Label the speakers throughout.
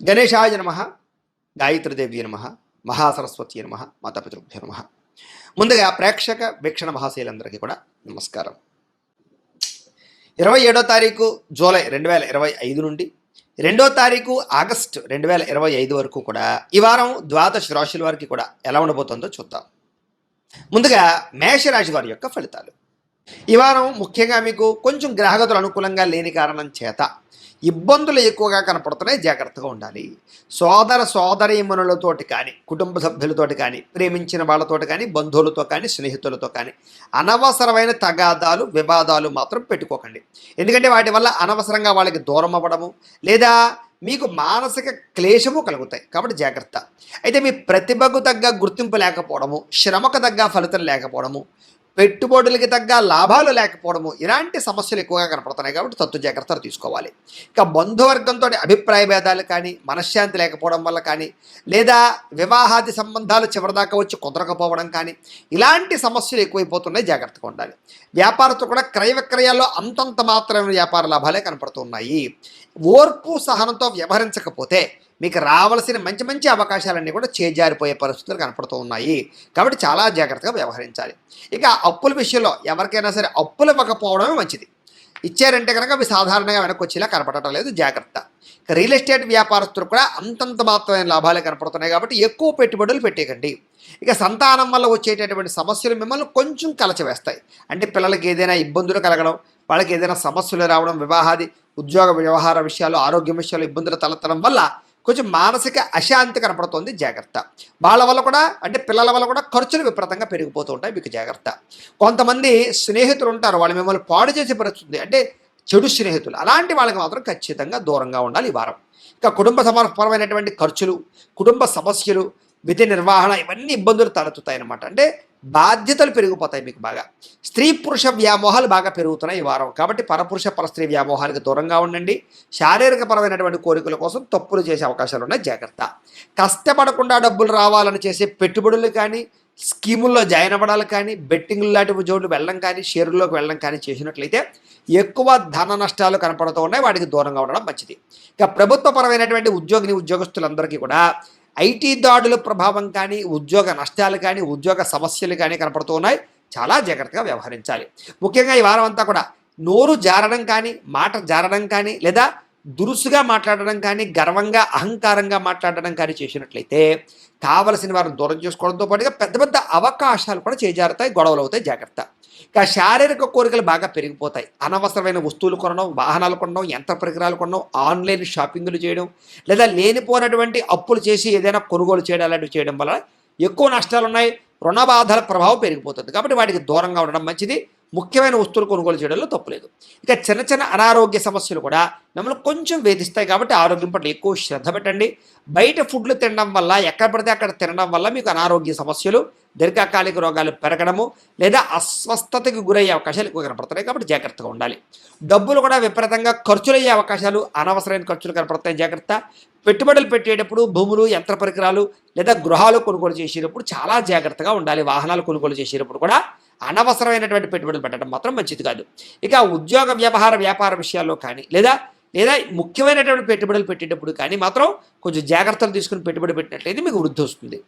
Speaker 1: గణేశాయ నమ గాయత్రీదేవి నమ మహాసరస్వతి నమ మాతాపితృభ్య నమ. ముందుగా ప్రేక్షక వీక్షణ మహాశైలందరికీ కూడా నమస్కారం. ఇరవై ఏడో తారీఖు జూలై రెండు వేల ఇరవై ఐదు నుండి రెండో తారీఖు ఆగస్టు రెండు వేల ఇరవై ఐదు వరకు కూడా ఈ వారం ద్వాదశ రాశుల వారికి కూడా ఎలా ఉండబోతుందో చూద్దాం. ముందుగా మేషరాశి వారి యొక్క ఫలితాలు. ఈ వారం ముఖ్యంగా మీకు కొంచెం గ్రహగతులు అనుకూలంగా లేని కారణం చేత ఇబ్బందులు ఎక్కువగా కనపడుతున్నాయి. జాగ్రత్తగా ఉండాలి. సోదర సోదరీమణులతోటి కానీ కుటుంబ సభ్యులతోటి కానీ ప్రేమించిన వాళ్ళతోటి కానీ బంధువులతో కానీ స్నేహితులతో కానీ అనవసరమైన తగాదాలు వివాదాలు మాత్రం పెట్టుకోకండి. ఎందుకంటే వాటి వల్ల అనవసరంగా వాళ్ళకి దూరం అవ్వడము లేదా మీకు మానసిక క్లేశము కలుగుతాయి. కాబట్టి జాగ్రత్త. అయితే మీ ప్రతిభకు తగ్గ గుర్తింపు లేకపోవడము శ్రమకు తగ్గ ఫలితం లేకపోవడము పెట్టుబడులకి తగ్గ లాభాలు లేకపోవడము ఇలాంటి సమస్యలు ఎక్కువగా కనపడుతున్నాయి కాబట్టి తత్తు జాగ్రత్తలు తీసుకోవాలి. ఇక బంధువర్గంతో అభిప్రాయ భేదాలు కానీ మనశ్శాంతి లేకపోవడం వల్ల కానీ లేదా వివాహాది సంబంధాలు చివరిదాకా వచ్చి కుదరకపోవడం కానీ ఇలాంటి సమస్యలు ఎక్కువైపోతున్నాయి. జాగ్రత్తగా ఉండాలి. వ్యాపారతో కూడా క్రయ విక్రయాల్లో అంతంత మాత్రమే వ్యాపార లాభాలే కనపడుతున్నాయి. ఓర్పు సహనంతో వ్యవహరించకపోతే మీకు రావాల్సిన మంచి మంచి అవకాశాలన్నీ కూడా చేజారిపోయే పరిస్థితులు కనపడుతూ ఉన్నాయి. కాబట్టి చాలా జాగ్రత్తగా వ్యవహరించాలి. ఇక అప్పుల విషయంలో ఎవరికైనా సరే అప్పులు ఇవ్వకపోవడమే మంచిది. ఇచ్చారంటే కనుక అవి సాధారణంగా వెనక్కి వచ్చేలా కనపడటం లేదు. జాగ్రత్త. రియల్ ఎస్టేట్ వ్యాపారస్తులు కూడా అంతంత మాత్రమైన లాభాలే కనపడుతున్నాయి కాబట్టి ఎక్కువ పెట్టుబడులు పెట్టేయకండి ఇక సంతానం వల్ల వచ్చేటటువంటి సమస్యలు మిమ్మల్ని కొంచెం కలచవేస్తాయి. అంటే పిల్లలకి ఏదైనా ఇబ్బందులు కలగడం వాళ్ళకి ఏదైనా సమస్యలు రావడం వివాహాది ఉద్యోగ వ్యవహార విషయాలు ఆరోగ్య విషయాలు ఇబ్బందులు తలెత్తడం వల్ల కొంచెం మానసిక అశాంతి కనపడుతుంది జాగ్రత్త. వాళ్ళ వల్ల కూడా అంటే పిల్లల వల్ల కూడా ఖర్చులు విపరీతంగా పెరిగిపోతూ ఉంటాయి మీకు జాగ్రత్త. కొంతమంది స్నేహితులు ఉంటారు వాళ్ళు మిమ్మల్ని పాడు చేసే పరిస్థితుంది. అంటే చెడు స్నేహితులు. అలాంటి వాళ్ళకి మాత్రం ఖచ్చితంగా దూరంగా ఉండాలి ఈ వారం. ఇంకా కుటుంబ సమర్పరమైనటువంటి ఖర్చులు కుటుంబ సమస్యలు విధి నిర్వహణ ఇవన్నీ ఇబ్బందులు తలెత్తుతాయి అన్నమాట అంటే బాధ్యతలు పెరిగిపోతాయి మీకు బాగా. స్త్రీ పురుష వ్యామోహాలు బాగా పెరుగుతున్నాయి ఈ వారం. కాబట్టి పరపురుష పరస్త్రీ వ్యామోహాలకు దూరంగా ఉండండి. శారీరక పరమైనటువంటి కోరికల కోసం తప్పులు చేసే అవకాశాలు ఉన్నాయి. జాగ్రత్త. కష్టపడకుండా డబ్బులు రావాలని చేసే పెట్టుబడులు కానీ స్కీముల్లో జాయిన్ అవ్వడాలు కానీ బెట్టింగ్లు లాంటి జోడ్లు వెళ్ళడం కానీ షేర్లోకి వెళ్ళడం కానీ చేసినట్లయితే ఎక్కువ ధన నష్టాలు కనపడుతూ ఉన్నాయి. వాటికి దూరంగా ఉండడం మంచిది. ఇక ప్రభుత్వపరమైనటువంటి ఉద్యోగిని ఉద్యోగస్తులందరికీ కూడా ఐటీ దాడుల ప్రభావం కానీ ఉద్యోగ నష్టాలు కానీ ఉద్యోగ సమస్యలు కానీ కనపడుతున్నాయి చాలా జాగ్రత్తగా వ్యవహరించాలి. ముఖ్యంగా ఈ వారం అంతా కూడా నోరు జారడం కానీ మాట జారడం కానీ లేదా దురుసుగా మాట్లాడడం కానీ గర్వంగా అహంకారంగా మాట్లాడడం కానీ చేసినట్లయితే కావలసిన వారిని దూరం చేసుకోవడంతో పాటుగా పెద్ద పెద్ద అవకాశాలు కూడా చేజారుతాయి గొడవలు అవుతాయి జాగ్రత్త. ఇక శారీరక కోరికలు బాగా పెరిగిపోతాయి. అనవసరమైన వస్తువులు కొనడం వాహనాలు కొనడం యంత్ర పరికరాలు కొనడం ఆన్లైన్ షాపింగ్లు చేయడం లేదా లేనిపోయినటువంటి అప్పులు చేసి ఏదైనా కొనుగోలు చేయడం అలాంటివి చేయడం వల్ల ఎక్కువ నష్టాలు ఉన్నాయి రుణ బాధల ప్రభావం పెరిగిపోతుంది. కాబట్టి వాటికి దూరంగా ఉండడం మంచిది. ముఖ్యమైన వస్తువులు కొనుగోలు చేయడంలో తప్పులేదు. ఇక చిన్న చిన్న అనారోగ్య సమస్యలు కూడా మిమ్మల్ని కొంచెం వేధిస్తాయి కాబట్టి ఆరోగ్యం పట్ల ఎక్కువ శ్రద్ధ పెట్టండి. బయట ఫుడ్లు తినడం వల్ల ఎక్కడ పడితే అక్కడ తినడం వల్ల మీకు అనారోగ్య సమస్యలు దీర్ఘకాలిక రోగాలు పెరగడము లేదా అస్వస్థతకి గురయ్యే అవకాశాలు ఎక్కువ కనపడుతున్నాయి కాబట్టి జాగ్రత్తగా ఉండాలి. డబ్బులు కూడా విపరీతంగా ఖర్చులయ్యే అవకాశాలు అనవసరమైన ఖర్చులు కనపడతాయి. జాగ్రత్త. పెట్టుబడులు పెట్టేటప్పుడు భూములు యంత్ర పరికరాలు లేదా గృహాలు కొనుగోలు చేసేటప్పుడు చాలా జాగ్రత్తగా ఉండాలి. వాహనాలు కొనుగోలు చేసేటప్పుడు కూడా అనవసరమైనటువంటి పెట్టుబడులు పెట్టడం మాత్రం మంచిది కాదు. ఇక ఉద్యోగ వ్యవహార వ్యాపార విషయాల్లో కానీ లేదా లేదా ముఖ్యమైనటువంటి పెట్టుబడులు పెట్టేటప్పుడు కానీ మాత్రం కొంచెం జాగ్రత్తలు తీసుకుని పెట్టుబడి పెట్టినట్లయితే మీకు వృద్ధి వస్తుంది.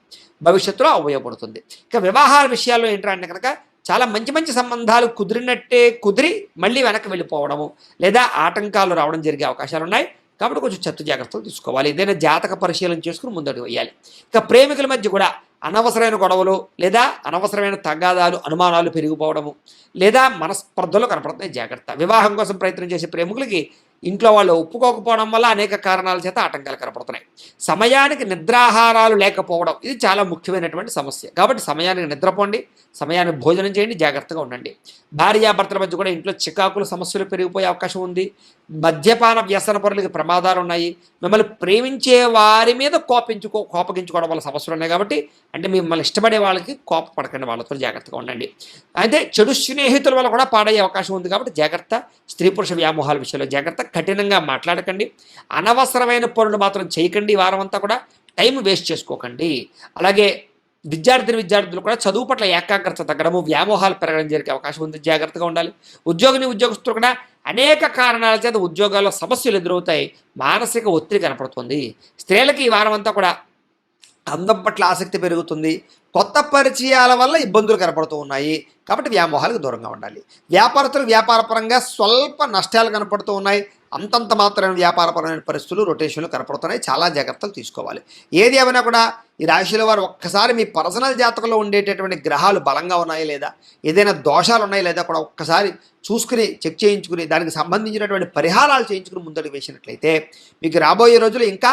Speaker 1: భవిష్యత్తులో ఉపయోగపడుతుంది ఇక వ్యవహార విషయాల్లో ఏంటంటే కనుక చాలా మంచి మంచి సంబంధాలు కుదిరినట్టే కుదిరి మళ్ళీ వెనక్కి వెళ్ళిపోవడము లేదా ఆటంకాలు రావడం జరిగే అవకాశాలు ఉన్నాయి. కాబట్టి కొంచెం చెత్త జాగ్రత్తలు తీసుకోవాలి. ఏదైనా జాతక పరిశీలన చేసుకుని ముందడుగు వేయాలి. ఇక ప్రేమికుల మధ్య కూడా అనవసరమైన గొడవలు లేదా అనవసరమైన తగాదాలు అనుమానాలు పెరిగిపోవడము లేదా మనస్పర్ధలు కనపడుతున్నాయి జాగ్రత్త. వివాహం కోసం ప్రయత్నం చేసే ప్రేమికులకి ఇంట్లో వాళ్ళు ఒప్పుకోకపోవడం వల్ల అనేక కారణాల చేత ఆటంకాలు కనపడుతున్నాయి. సమయానికి నిద్రాహారాలు లేకపోవడం ఇది చాలా ముఖ్యమైనటువంటి సమస్య. కాబట్టి సమయానికి నిద్రపోండి సమయానికి భోజనం చేయండి జాగ్రత్తగా ఉండండి. భార్యాభర్తల మధ్య కూడా ఇంట్లో చికాకుల సమస్యలు పెరిగిపోయే అవకాశం ఉంది. మద్యపాన వ్యసన పరులకి ప్రమాదాలు ఉన్నాయి. మిమ్మల్ని ప్రేమించే వారి మీద కోపించుకో కోపగించుకోవడం వల్ల సమస్యలు ఉన్నాయి కాబట్టి అంటే మిమ్మల్ని ఇష్టపడే వాళ్ళకి కోపపడకండి వాళ్ళతో జాగ్రత్తగా ఉండండి. అయితే చెడు స్నేహితుల వల్ల కూడా పాడయ్యే అవకాశం ఉంది కాబట్టి జాగ్రత్త. స్త్రీ పురుష వ్యామోహాల విషయంలో జాగ్రత్త. కఠినంగా మాట్లాడకండి. అనవసరమైన పనులు మాత్రం చేయకండి. ఈ వారం అంతా కూడా టైం వేస్ట్ చేసుకోకండి. అలాగే విద్యార్థిని విద్యార్థులు కూడా చదువు పట్ల ఏకాగ్రత తగ్గడము వ్యామోహాలు పెరగడం జరిగే అవకాశం ఉంది. జాగ్రత్తగా ఉండాలి. ఉద్యోగిని ఉద్యోగస్తులు కూడా అనేక కారణాల చేత ఉద్యోగాల్లో సమస్యలు ఎదురవుతాయి. మానసిక ఒత్తిడి కనపడుతుంది. స్త్రీలకి ఈ వారం అంతా కూడా అందం పట్ల ఆసక్తి పెరుగుతుంది. కొత్త పరిచయాల వల్ల ఇబ్బందులు కనపడుతూ ఉన్నాయి. కాబట్టి వ్యామోహాలకు దూరంగా ఉండాలి. వ్యాపారస్తులు వ్యాపారపరంగా స్వల్ప నష్టాలు కనపడుతూ ఉన్నాయి. అంతంత మాత్రమే వ్యాపారపరమైన పరిస్థితులు రొటేషన్లు కనపడుతున్నాయి. చాలా జాగ్రత్తలు తీసుకోవాలి. ఏది ఏమైనా కూడా ఈ రాశిలో వారు ఒక్కసారి మీ పర్సనల్ జాతకంలో ఉండేటటువంటి గ్రహాలు బలంగా ఉన్నాయా లేదా? ఏదైనా దోషాలు ఉన్నాయా లేదా కూడా ఒక్కసారి చూసుకుని చెక్ చేయించుకుని దానికి సంబంధించినటువంటి పరిహారాలు చేయించుకుని ముందడుగు వేసినట్లయితే మీకు రాబోయే రోజులు ఇంకా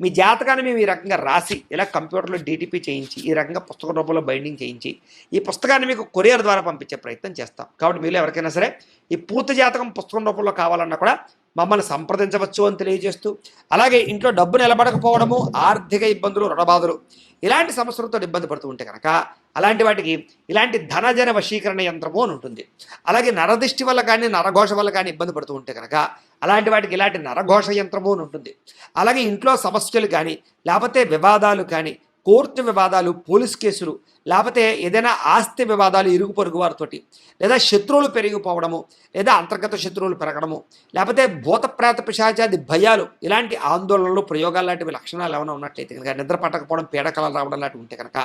Speaker 1: మీ జాతకాన్ని మేము ఈ రకంగా రాసి ఇలా కంప్యూటర్లో డీటీపీ చేయించి ఈ రకంగా పుస్తక రూపంలో బైండింగ్ చేయించి ఈ పుస్తకాన్ని మీకు కొరియర్ ద్వారా పంపించే ప్రయత్నం చేస్తాం. కాబట్టి మీరు ఎవరికైనా సరే ఈ పూర్తి జాతకం పుస్తకం రూపంలో కావాలన్నా కూడా మమ్మల్ని సంప్రదించవచ్చు అని తెలియజేస్తూ అలాగే ఇంట్లో డబ్బు నిలబడకపోవడము ఆర్థిక ఇబ్బందులు రుణబాధలు ఇలాంటి సమస్యలతో ఇబ్బంది పడుతూ ఉంటే కనుక అలాంటి వాటికి ఇలాంటి ధనజన వశీకరణ యంత్రము అని ఉంటుంది. అలాగే నరదిష్టి వల్ల కానీ నరఘోష వల్ల కానీ ఇబ్బంది పడుతూ ఉంటే కనుక అలాంటి వాటికి ఇలాంటి నరఘోష యంత్రము అని ఉంటుంది. అలాగే ఇంట్లో సమస్యలు కానీ లేకపోతే వివాదాలు కానీ కోర్టు వివాదాలు పోలీస్ కేసులు లేకపోతే ఏదైనా ఆస్తి వివాదాలు ఇరుగు పొరుగు వారితోటి లేదా శత్రువులు పెరిగిపోవడము లేదా అంతర్గత శత్రువులు పెరగడము లేకపోతే భూత ప్రేత పిశాచాది భయాలు ఇలాంటి ఆందోళనలు ప్రయోగాలు లాంటివి లక్షణాలు ఏమైనా ఉన్నట్లయితే కనుక నిద్ర పట్టకపోవడం పీడకలు రావడం లాంటివి ఉంటే కనుక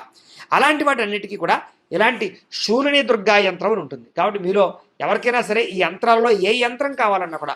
Speaker 1: అలాంటి వాటి అన్నిటికీ కూడా ఇలాంటి శూలిని దుర్గా యంత్రం ఉంటుంది. కాబట్టి మీలో ఎవరికైనా సరే ఈ యంత్రాలలో ఏ యంత్రం కావాలన్నా కూడా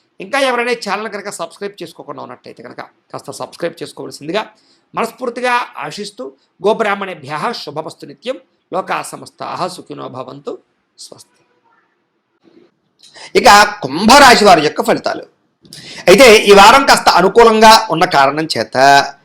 Speaker 1: ఇంకా ఎవరైనా ఛానల్ కనుక సబ్స్క్రైబ్ చేసుకోకుండా ఉన్నట్టయితే కనుక కాస్త సబ్స్క్రైబ్ చేసుకోవాల్సిందిగా మనస్ఫూర్తిగా ఆశిస్తూ గోబ్రాహ్మణేభ్య శుభమస్తు నిత్యం. లోకా సమస్త సుఖినో భవంతు. స్వస్తి. ఇక కుంభరాశి వారి యొక్క ఫలితాలు. అయితే ఈ వారం కాస్త అనుకూలంగా ఉన్న కారణం చేత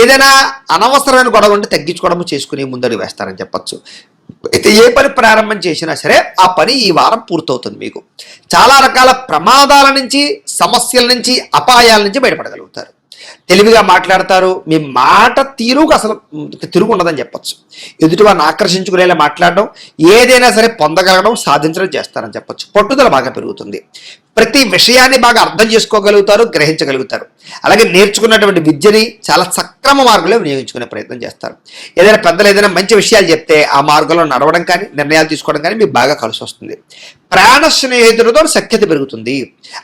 Speaker 1: ఏదైనా అనవసరమైన గొడవ ఉంటే తగ్గించుకోవడము చేసుకుని ముందడుగు వేస్తారని చెప్పచ్చు. అయితే ఏ పని ప్రారంభం చేసినా సరే ఆ పని ఈ వారం పూర్తవుతుంది మీకు. చాలా రకాల ప్రమాదాల నుంచి సమస్యల నుంచి అపాయాల నుంచి బయటపడగలుగుతారు. తెలివిగా మాట్లాడతారు. మీ మాట తీరుకు అసలు తిరుగు ఉండదని చెప్పొచ్చు. ఎదుటి వారిని ఆకర్షించుకునేలా మాట్లాడడం ఏదైనా సరే పొందగలగడం సాధించడం చేస్తారని చెప్పొచ్చు. పట్టుదల బాగా పెరుగుతుంది. ప్రతి విషయాన్ని బాగా అర్థం చేసుకోగలుగుతారు గ్రహించగలుగుతారు. అలాగే నేర్చుకున్నటువంటి విద్యని చాలా సక్రమ మార్గంలో వినియోగించుకునే ప్రయత్నం చేస్తారు. ఏదైనా పెద్దలు ఏదైనా మంచి విషయాలు చెప్తే ఆ మార్గంలో నడవడం కానీ నిర్ణయాలు తీసుకోవడం కానీ మీకు బాగా కలిసి వస్తుంది ప్రాణ స్నేహితులతో సఖ్యత పెరుగుతుంది.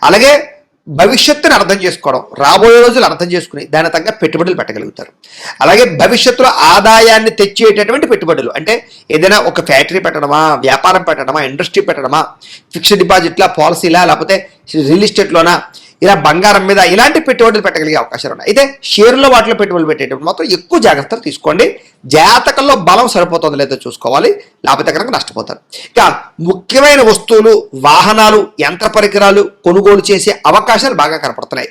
Speaker 1: అలాగే భవిష్యత్తుని అర్థం చేసుకోవడం రాబోయే రోజులు అర్థం చేసుకుని దాని తగ్గ పెట్టుబడులు పెట్టగలుగుతారు. అలాగే భవిష్యత్తులో ఆదాయాన్ని తెచ్చేటటువంటి పెట్టుబడులు అంటే ఏదైనా ఒక ఫ్యాక్టరీ పెట్టడమా వ్యాపారం పెట్టడమా ఇండస్ట్రీ పెట్టడమా ఫిక్స్డ్ డిపాజిట్లా పాలసీలా లేకపోతే రియల్ ఎస్టేట్లోనా ఇలా బంగారం మీద ఇలాంటి పెట్టుబడులు పెట్టగలిగే అవకాశాలు ఉన్నాయి. అయితే షేర్లో వాటిలో పెట్టుబడులు పెట్టేటప్పుడు మాత్రం ఎక్కువ జాగ్రత్తలు తీసుకోండి. జాతకంలో బలం సరిపోతుందో లేదో చూసుకోవాలి. లేకపోతే కనుక నష్టపోతారు. ఇక ముఖ్యమైన వస్తువులు వాహనాలు యంత్ర పరికరాలు కొనుగోలు చేసే అవకాశాలు బాగా కనపడుతున్నాయి.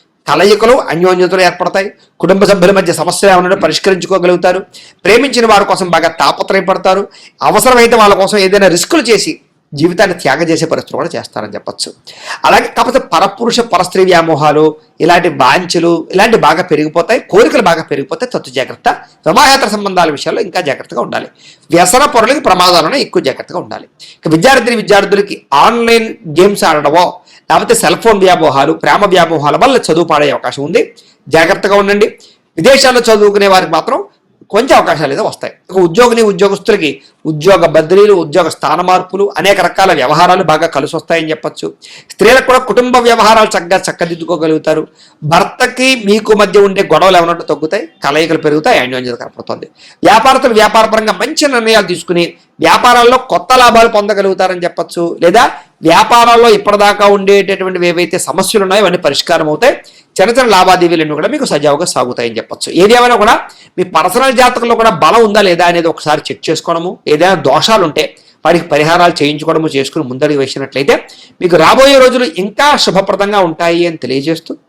Speaker 1: కలయికలు అన్యోన్యతలు ఏర్పడతాయి. కుటుంబ సభ్యుల మధ్య సమస్యలు ఏమైనా పరిష్కరించుకోగలుగుతారు. ప్రేమించిన వారి కోసం బాగా తాపత్రయపడతారు. అవసరమైతే వాళ్ళ కోసం ఏదైనా రిస్కులు చేసి జీవితాన్ని త్యాగం చేసే పరిస్థితులు కూడా చేస్తారని చెప్పచ్చు. అలాగే కాకపోతే పరపురుష పరస్త్రీ వ్యామోహాలు ఇలాంటి వాంఛలు ఇలాంటి బాగా పెరిగిపోతాయి కోరికలు బాగా పెరిగిపోతాయి తత్తు జాగ్రత్త. వివాహేతర సంబంధాల విషయాల్లో ఇంకా జాగ్రత్తగా ఉండాలి. వ్యసన పొరలకి ప్రమాదాలను ఎక్కువ జాగ్రత్తగా ఉండాలి. ఇక విద్యార్థిని విద్యార్థులకి ఆన్లైన్ గేమ్స్ ఆడడమో లేకపోతే సెల్ ఫోన్ వ్యామోహాలు ప్రేమ వ్యామోహాల వల్ల చదువు పాడే అవకాశం ఉంది. జాగ్రత్తగా ఉండండి. విదేశాల్లో చదువుకునే వారికి మాత్రం కొంచెం అవకాశాలు అయితే వస్తాయి. ఉద్యోగిని ఉద్యోగస్తులకి ఉద్యోగ బదిలీలు ఉద్యోగ స్థాన మార్పులు అనేక రకాల వ్యవహారాలు బాగా కలిసి వస్తాయని చెప్పొచ్చు. స్త్రీలకు కూడా కుటుంబ వ్యవహారాలు చక్కగా చక్కదిద్దుకోగలుగుతారు. భర్తకి మీకు మధ్య ఉండే గొడవలు ఏమన్నట్టు తగ్గుతాయి కలయికలు పెరుగుతాయి అన్యోన్యత కనపడుతుంది. వ్యాపారస్తులు వ్యాపారపరంగా మంచి నిర్ణయాలు తీసుకుని వ్యాపారాల్లో కొత్త లాభాలు పొందగలుగుతారని చెప్పొచ్చు. లేదా వ్యాపారాల్లో ఇప్పటిదాకా ఉండేటటువంటివి ఏవైతే సమస్యలు ఉన్నాయో అవన్నీ పరిష్కారం అవుతాయి. చిన్న చిన్న లావాదేవీలన్నీ కూడా మీకు సజావుగా సాగుతాయని చెప్పొచ్చు. ఏది ఏమైనా కూడా మీ పర్సనల్ జాతకంలో కూడా బలం ఉందా లేదా అనేది ఒకసారి చెక్ చేసుకోవడము. ఏదైనా దోషాలు ఉంటే వాటికి పరిహారాలు చేయించుకోవడము చేసుకుని ముందడుగు వేసినట్లయితే మీకు రాబోయే రోజులు ఇంకా శుభప్రదంగా ఉంటాయి అని తెలియజేస్తూ